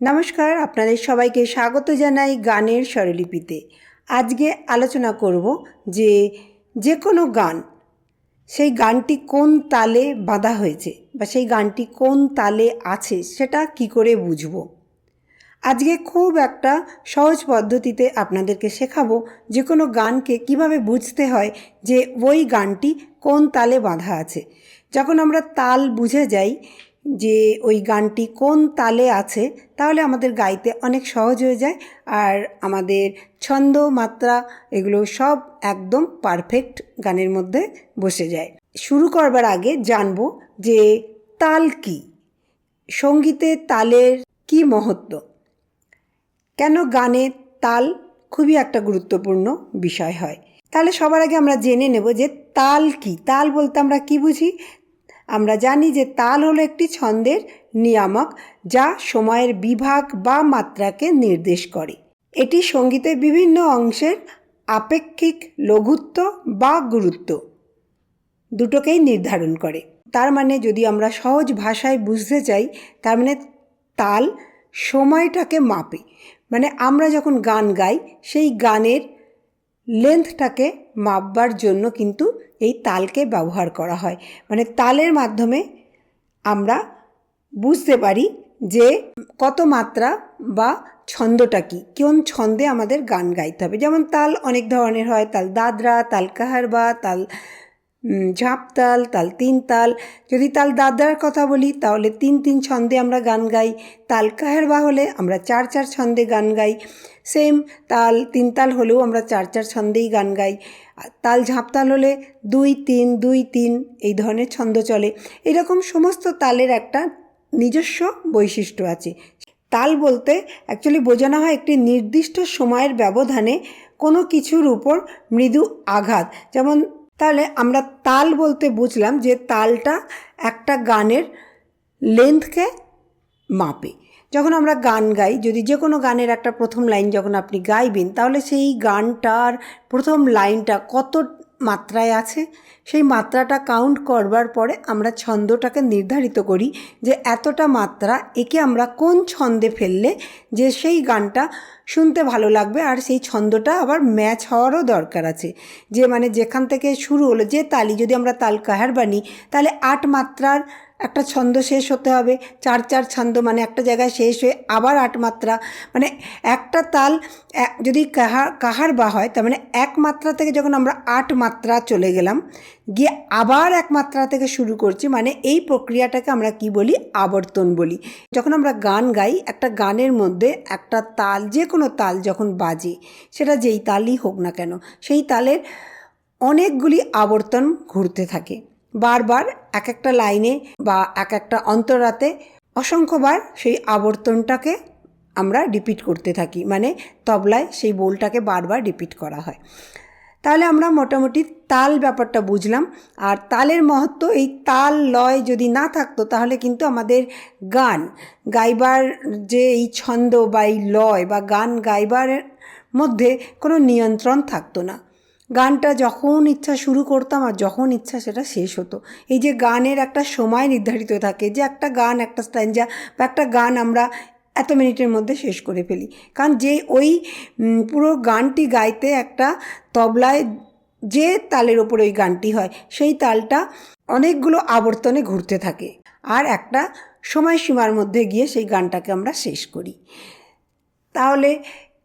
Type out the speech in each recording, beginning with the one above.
নমস্কার, আপনাদের সবাইকে স্বাগত জানাই গানের স্বরলিপিতে। আজকে আলোচনা করব যে যে কোনো গান, সেই গানটি কোন তালে বাঁধা হয়েছে বা সেই গানটি কোন তালে আছে সেটা কি করে বুঝব? আজকে খুব একটা সহজ পদ্ধতিতে আপনাদেরকে শেখাবো যে কোনো গানকে কীভাবে বুঝতে হয় যে ওই গানটি কোন তালে বাঁধা আছে। যখন আমরা তাল বুঝে যাই যে ওই গানটি কোন তালে আছে, তাহলে আমাদের গাইতে অনেক সহজ হয়ে যায়। আর আমাদের ছন্দ, মাত্রা এগুলো সব একদম পারফেক্ট গানের মধ্যে বসে যায়। শুরু করবার আগে জানব যে তাল কি? সঙ্গীতে তালের কি মহত্ব? কেন গানে তাল খুবই একটা গুরুত্বপূর্ণ বিষয় হয়? তাহলে সবার আগে আমরা জেনে নেব যে তাল কি? তাল বলতে আমরা কি বুঝি? আমরা জানি যে তাল হলো একটি ছন্দের নিয়ামক যা সময়ের বিভাগ বা মাত্রাকে নির্দেশ করে। এটি সঙ্গীতের বিভিন্ন অংশের আপেক্ষিক লঘুত্ব বা গুরুত্ব দুটোকেই নির্ধারণ করে। তার মানে যদি আমরা সহজ ভাষায় বুঝতে চাই, তার মানে তাল সময়টাকে মাপে। মানে আমরা যখন গান গাই, সেই গানের লেন্থটাকে মাপবার জন্য কিন্তু এই তালকে ব্যবহার করা হয়। মানে তালের মাধ্যমে আমরা বুঝতে পারি যে কত মাত্রা বা ছন্দটা কী। কোন ছন্দে আমাদের গান গাইতে হবে। যেমন তাল অনেক ধরনের হয়, তাল দাদরা, তাল কাহারবা, তাল ঝাঁপ তাল তাল তিন তাল। যদি তাল দাদার কথা বলি, তাহলে তিন তিন ছন্দে আমরা গান গাই। তাল কাহের বা হলে আমরা চার চার ছন্দে গান গাই। সেম তাল তিন তাল হলেও আমরা চার চার ছন্দেই গান গাই। তাল ঝাঁপতাল হলে দুই তিন দুই তিন, এই ধরনের ছন্দ চলে। এরকম সমস্ত তালের একটা নিজস্ব বৈশিষ্ট্য আছে। তাল বলতে অ্যাকচুয়ালি বোঝানো হয় একটি নির্দিষ্ট সময়ের ব্যবধানে কোনো কিছুর উপর মৃদু আঘাত। যেমন তাহলে আমরা তাল বলতে বুঝলাম যে তালটা একটা গানের লেন্থকে মাপে। যখন আমরা গান গাই, যদি যে কোনো গানের একটা প্রথম লাইন যখন আপনি গাইবেন, তাহলে সেই গানটার প্রথম লাইনটা কত মাত্রায় আছে। সেই মাত্রাটা কাউন্ট করবার পরে আমরা ছন্দটাকে নির্ধারিত করি যে এতটা মাত্রা একে আমরা কোন ছন্দে ফেললে যে সেই গানটা শুনতে ভালো লাগবে আর সেই ছন্দটা আবার ম্যাচ হওয়ারও দরকার আছে। যে মানে যেখান থেকে শুরু হলো, যে তালি যদি আমরা তাল কাহার বানি, তাহলে আট মাত্রার একটা ছন্দ শেষ হতে হবে, চার চার ছন্দ মানে একটা জায়গায় শেষ হয়ে আবার আট মাত্রা মানে একটা তাল যদি কাহার কাহার বা হয়, তার মানে এক মাত্রা থেকে যখন আমরা আট মাত্রা চলে গেলাম, গিয়ে আবার এক মাত্রা থেকে শুরু করছি মানে এই প্রক্রিয়াটাকে আমরা কি বলি? আবর্তন বলি। যখন আমরা গান গাই, একটা গানের মধ্যে একটা তাল, যে কোনো তাল যখন বাজে, সেটা যেই তালই হোক না কেন, সেই তালের অনেকগুলি আবর্তন ঘুরতে থাকে। বারবার এক একটা লাইনে বা এক একটা অন্তরাতে অসংখ্যবার সেই আবর্তনটাকে আমরা রিপিট করতে থাকি। মানে তবলায় সেই বোলটাকে বারবার রিপিট করা হয়। তাহলে আমরা মোটামুটি তাল ব্যাপারটা বুঝলাম। আর তালের মহত্ব, এই তাল লয় যদি না থাকতো, তাহলে কিন্তু আমাদের গান, গাইবার যে এই ছন্দ বা এই লয় বা গান গাইবার মধ্যে কোনো নিয়ন্ত্রণ থাকতো না। গানটা যখন ইচ্ছা শুরু করতাম আর যখন ইচ্ছা সেটা শেষ হতো। এই যে গানের একটা সময় নির্ধারিত থাকে, যে একটা গান, একটা স্ট্যান্ডা বা একটা গান আমরা এত মিনিটের মধ্যে শেষ করে ফেলি। কারণ যে ওই পুরো গানটি গাইতে একটা তবলায় যে তালের ওপর ওই গানটি হয়, সেই তালটা অনেকগুলো আবর্তনে ঘুরতে থাকে আর একটা সময়সীমার মধ্যে গিয়ে সেই গানটাকে আমরা শেষ করি। তাহলে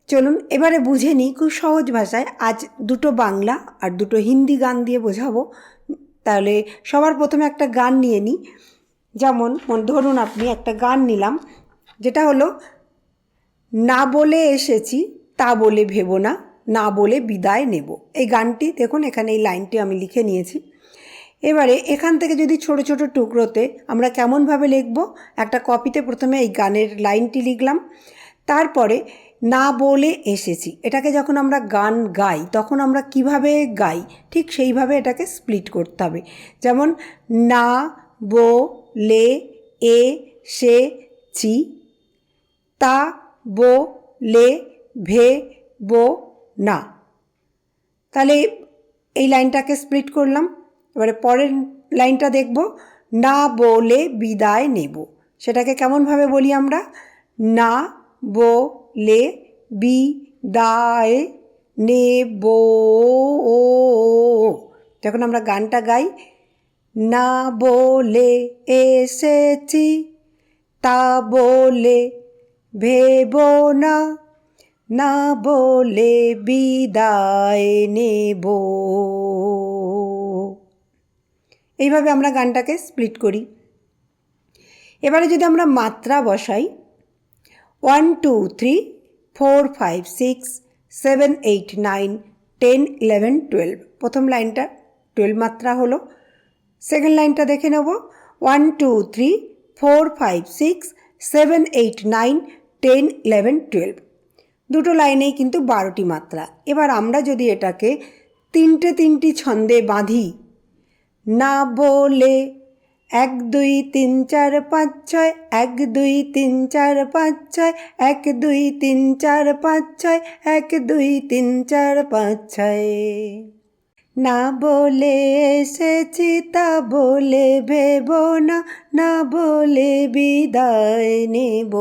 চলুন, এবারে বুঝে নিই খুব সহজ ভাষায়, আজ দুটো বাংলা আর দুটো হিন্দি গান দিয়ে বোঝাবো। তাহলে সবার প্রথমে একটা গান নিয়ে নিই। যেমন ধরুন আপনি একটা গান নিলাম, যেটা হলো, না বলে এসেছি, তা বলে ভেবো না না বলে বিদায় নেব। এই গানটি, দেখুন, এখানে এই লাইনটি আমি লিখে নিয়েছি। এবারে এখান থেকে যদি ছোট ছোট টুকরোতে আমরা কেমনভাবে লিখব, একটা কপিতে প্রথমে এই গানের লাইনটি লিখলাম। তারপরে না বলে এসেছি। এটাকে যখন আমরা গান গাই, তখন আমরা কীভাবে গাই, ঠিক সেইভাবে এটাকে স্প্লিট করতে হবে। যেমন, না বো লে এ সে চি তা বো লে ভে বো না। তাহলে এই লাইনটাকে স্প্লিট করলাম। এবারে পরের লাইনটা দেখব। না বলে বিদায় নেব। সেটাকে কেমনভাবে বলি আমরা? না বলে বিদায় নেব। যখন আমরা গানটা গাই, না বলে এসেছি, তা বলে ভেব না না বলে বিদায় নেব। এইভাবে আমরা গানটাকে স্প্লিট করি। এবারে যদি আমরা মাত্রা বসাই one two three, four five six, seven eight nine, ten eleven twelve. প্রথম লাইনটা টুয়েলভ মাত্রা হলো। সেকেন্ড লাইনটা দেখে নেব। One two three, four five six, seven eight nine, ten eleven twelve. দুটো লাইনেই কিন্তু বারোটি মাত্রা। এবার আমরা যদি এটাকে তিনটে তিনটি ছন্দে বাঁধি, না বলে এক, দুই, তিন, চার, পাঁচ, ছয়। এক, দুই, তিন, চার, পাঁচ, ছয়। এক, দুই, তিন, চার, পাঁচ, ছয়। এক, দুই, তিন, চার, পাঁচ, ছয়। না বলে এসেছি তা বলে ভেব না না বলে বিদায় নেব।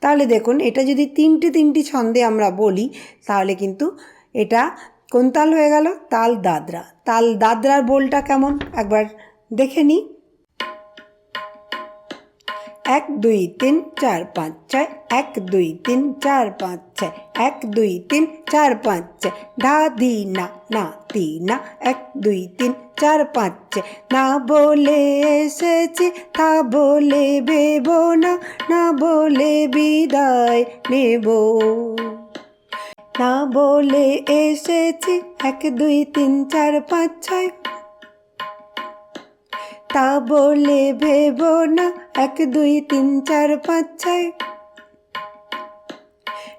তাহলে দেখুন, এটা যদি তিনটে তিনটি ছন্দে আমরা বলি, তাহলে কিন্তু এটা কোন তাল হয়ে গেল? তাল দাদরা। তাল দাদরার বোলটা কেমন? একবার দেখে নিই এক, দুই, তিন, চার, পাঁচ, ছয়। এক, দুই, তিন, চার, পাঁচ, ছয়। এক, দুই, তিন, চার, পাঁচ, ছয়। ধা দি, না না, তি, না। এক, দুই, তিন, চার, পাঁচ, ছয়। না বলে এসেছি, তা বলে বেব না। না বলে বিদায় নেব। না বলে এসেছি এক, দুই, তিন, চার, পাঁচ, ছয়। তা বলে ভেব না এক, দুই, তিন, চার, পাঁচ, ছয়।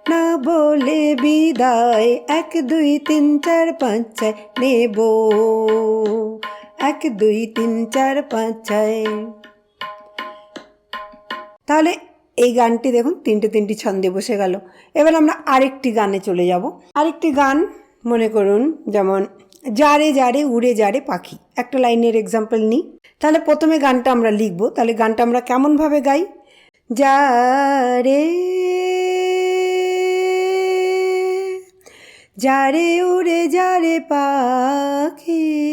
না বলে বিদায় এক, দুই, তিন, চার, পাঁচ, ছয় নেব। এক, দুই, তিন, চার, পাঁচ, ছয়। তাহলে এই গানটি দেখুন, তিনটে তিনটি ছন্দে বসে গেল। এবার আমরা আরেকটি গানে চলে যাব। আরেকটি গান মনে করুন, যেমন, যারে যারে উড়ে যারে পাখি একটা লাইনের এক্সাম্পল নিই। তাহলে প্রথমে গানটা আমরা লিখব। তাহলে গানটা আমরা কেমনভাবে গাই? যারে যারে উড়ে যারে পাখি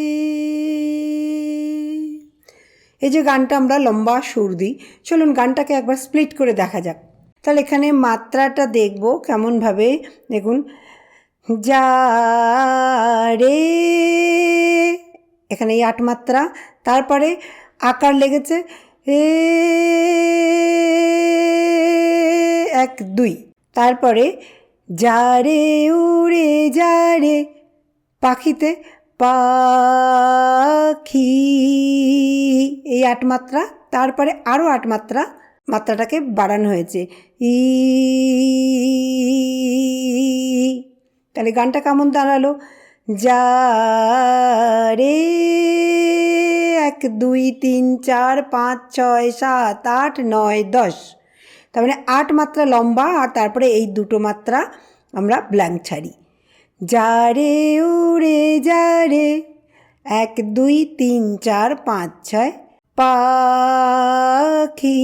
এই যে গানটা আমরা লম্বা সুর দিই, চলুন গানটাকে একবার স্প্লিট করে দেখা যাক। তাহলে এখানে মাত্রাটা দেখব কেমনভাবে। দেখুন, যা রে। এখানে এই আট মাত্রা। তারপরে আকার লেগেছে এ, এক, দুই। তারপরে যা রে উড়ে যা রে। পাখিতে পাখি। এই আট মাত্রা, তারপরে আরও আট মাত্রা, মাত্রাটাকে বাড়ানো হয়েছে। ই, তাহলে গানটা কেমন দাঁড়াল? যা, রে, এক, দুই, তিন, চার, পাঁচ, ছয়, সাত, আট, নয়, দশ। তার মানে আট মাত্রা লম্বা, আর তারপরে এই দুটো মাত্রা আমরা ব্ল্যাঙ্ক ছাড়ি। যা, রে উড়ে যা, রে, এক, দুই, তিন, চার, পাঁচ, ছয় পাখি।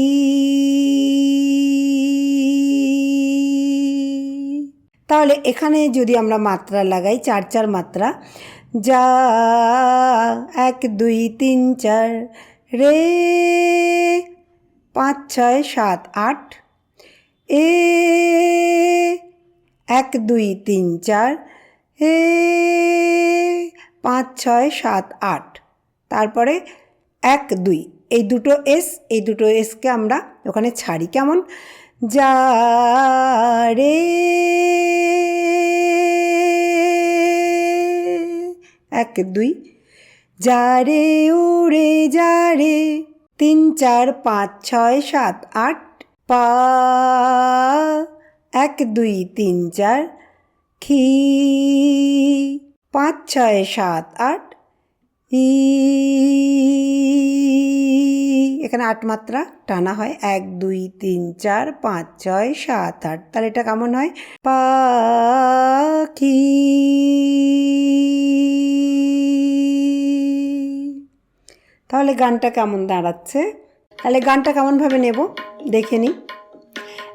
তাহলে এখানে যদি আমরা মাত্রা লাগাই, চার চার মাত্রা, যা এক, দুই, তিন, চার, রে, পাঁচ, ছয়, সাত, আট, এ, এক, দুই, তিন, চার, এ, পাঁচ, ছয়, সাত, আট। তারপরে এক, দুই। এই দুটো এস, এই দুটো এসকে আমরা ওখানে ছাড়ি। কেমন? যা রে এক, দুই। যা রে উড়ে যা রে। তিন, চার, পাঁচ, ছয়, সাত, আট, পা। এক, দুই, তিন, চার। খি। পাঁচ, ছয়, সাত, আট। ই, এখানে আট মাত্রা টানা হয়। এক, দুই, তিন, চার, পাঁচ, ছয়, সাত, আট। তাহলে এটা কেমন হয়? পাখি। তাহলে গানটা কেমন দাঁড়াচ্ছে? তাহলে গানটা কেমনভাবে নেব? দেখে নিই।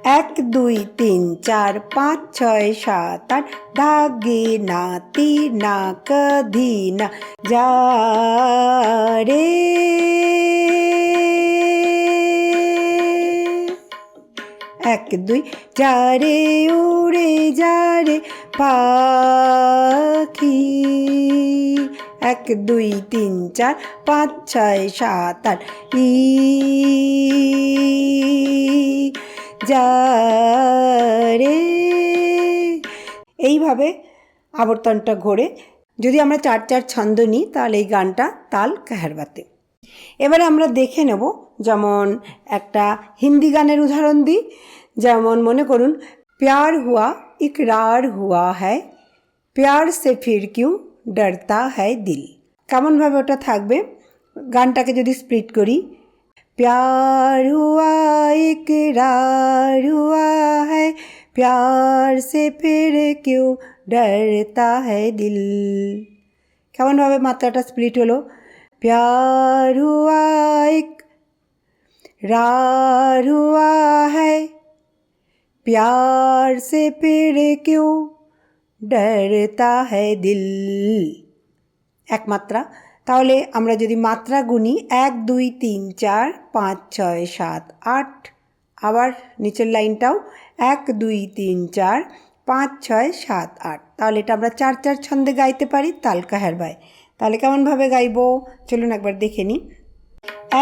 এক, দুই, তিন, চার, পাঁচ, ছয়, সাত, আট ধাগে না তি না কধি না যা, রে। এক, দুই চারে উড়ে যারে পাখি। এক, দুই, তিন, চার, পাঁচ, ছয়, সাত, আট, ই যা রে এইভাবে আবর্তনটা ঘোরে। যদি আমরা চার চার ছন্দ নিই, তাহলে এই গানটা তাল কাহারবাতে। এবারে আমরা দেখে নেব, যেমন একটা হিন্দি গানের উদাহরণ দিই। যেমন মনে করুন, প্যার হুয়া ইকরার হুয়া হ্যায়, প্যার সে ফির কিউ ডরতা হ্যায় দিল। কেমনভাবে ওটা থাকবে? গানটাকে যদি স্প্লিট করি प्यार हुआ इकरार हुआ है प्यार से फिर क्यों डरता है दिल কেমনভাবে মাত্রাটা স্প্লিট হলো প্যার হুয়া এক রার হুয়া है प्यार से फिर क्यों डरता है दिल এক মাত্রা তাহলে আমরা যদি মাত্রা গুনি এক, দুই, তিন, চার, পাঁচ, ছয়, সাত, আট, আবার নিচের লাইনটাও এক, দুই, তিন, চার, পাঁচ, ছয়, সাত, আট। তাহলে এটা আমরা চার চার ছন্দে গাইতে পারি তালকা হেরবায় তাহলে কেমনভাবে গাইবো? চলুন একবার দেখে নিই।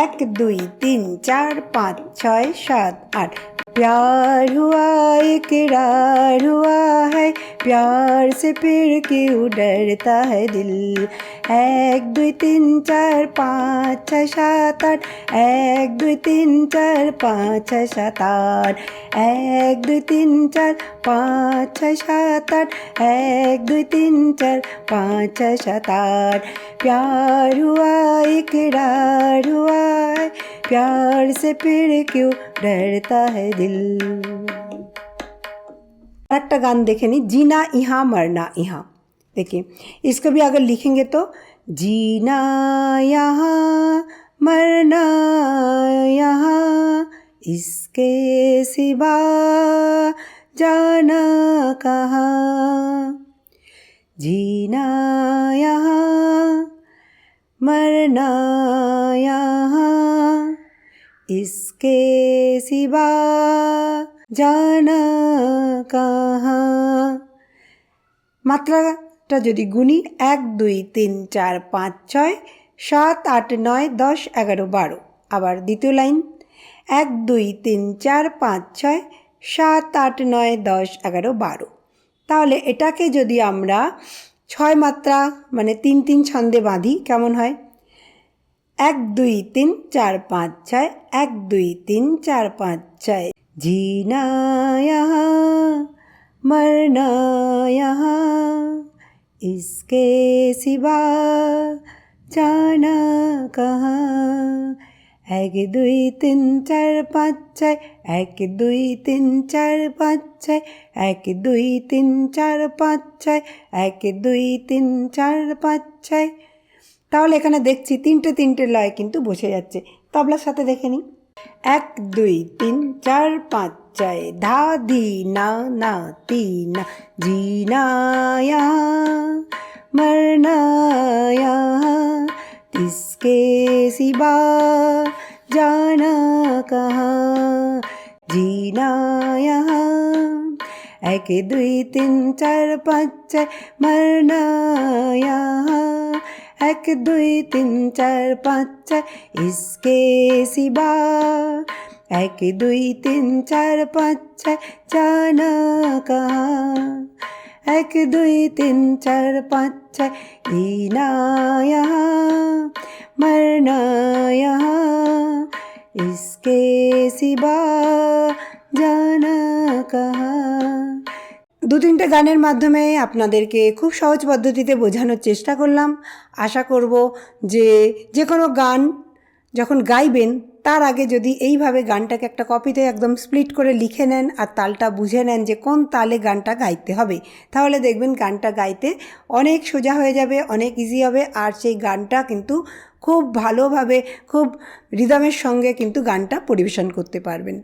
এক, দুই, তিন, চার, পাঁচ, ছয়, সাত, আট। प्यार हुआ इकरार हुआ है। प्यार से फिर क्यों डरता है दिल? एक, दो, तीन, चार, पाँच, छः, सात, आठ। एक, दो, तीन, चार, पाँच, छः, सात, आठ। एक, दो, तीन, चार, पाँच, छः, सात, आठ। एक, दो, तीन, चार, पाँच, छः, सात, आठ। प्यार हुआ इकरार हुआ है। प्यार से फिर क्यों डरता है दिल একটা गान देखे नहीं जीना यहाँ मरना यहाँ देखिए इसको भी अगर लिखेंगे तो जीना यहाँ मरना यहाँ इसके सिवा जाना कहाँ जीना यहाँ मरना यहाँ इसके सिवा जाना कहाँ মাত্রাটা যদি গুনি এক দুই তিন চার পাঁচ ছয় সাত আট নয় দশ এগারো বারো আবার দ্বিতীয় লাইন এক দুই তিন চার পাঁচ ছয় সাত আট নয় দশ এগারো বারো তাহলে এটাকে যদি আমরা ছয় মাত্রা মানে তিন তিন ছন্দে বাঁধি কেমন হয় এক দুই তিন চার পাঁচ ছয় এক দুই তিন চার পাঁচ ছয় जीना यहाँ मरना यहाँ इसके सिवा जाना कहाँ এক দুই তিন চার পাঁচ ছয় এক দুই তিন চার পাঁচ ছয় এক দুই তিন চার পাঁচ ছয় এক দুই তিন চার পাঁচ ছয় তাহলে এখানে দেখছি তিনটে তিনটে লয় কিন্তু বসে যাচ্ছে তবলার সাথে দেখে নিই এক দুই তিন চার পাঁচ ছয় ধা ধি না না তি না জি না यहाँ मरना यहाँ इसके सिवा जाना कहाँ जीना यहाँ এক দুই তিন চার পাঁচ ছয় মরনা यहाँ এক দুই তিন চার পাঁচ ছয় इसके सिवा এক দুই তিন চার পাঁচ ছয় জানা कहाँ এক দুই তিন চার পাঁচ ছয় जीना यहाँ मरना यहाँ इसके सिवा জানা কাহা দু তিনটে গানের মাধ্যমে আপনাদেরকে খুব সহজ পদ্ধতিতে বোঝানোর চেষ্টা করলাম। আশা করব যে যে কোনো গান যখন গাইবেন, তার আগে যদি এইভাবে গানটাকে একটা কপিতে একদম স্প্লিট করে লিখে নেন আর তালটা বুঝে নেন যে কোন তালে গানটা গাইতে হবে, তাহলে দেখবেন গানটা গাইতে অনেক সোজা হয়ে যাবে, অনেক ইজি হবে আর সেই গানটা কিন্তু খুব ভালোভাবে, খুব রিদমের সঙ্গে কিন্তু গানটা পরিবেশন করতে পারবেন।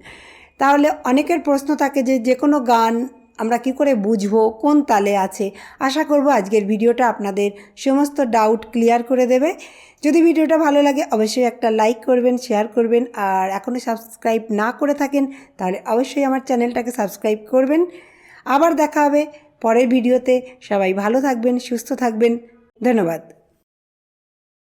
তাহলে অনেকের প্রশ্ন থাকে যে যে কোনো গান আমরা কি করে বুঝব, কোন তালে আছে? আশা করব আজকের ভিডিওটা আপনাদের সমস্ত ডাউট ক্লিয়ার করে দেবে। যদি ভিডিওটা ভালো লাগে, অবশ্যই একটা লাইক করবেন শেয়ার করবেন, আর এখনও সাবস্ক্রাইব না করে থাকেন, তাহলে অবশ্যই আমার চ্যানেলটাকে সাবস্ক্রাইব করবেন। আবার দেখা হবে পরের ভিডিওতে। সবাই ভালো থাকবেন, সুস্থ থাকবেন। ধন্যবাদ।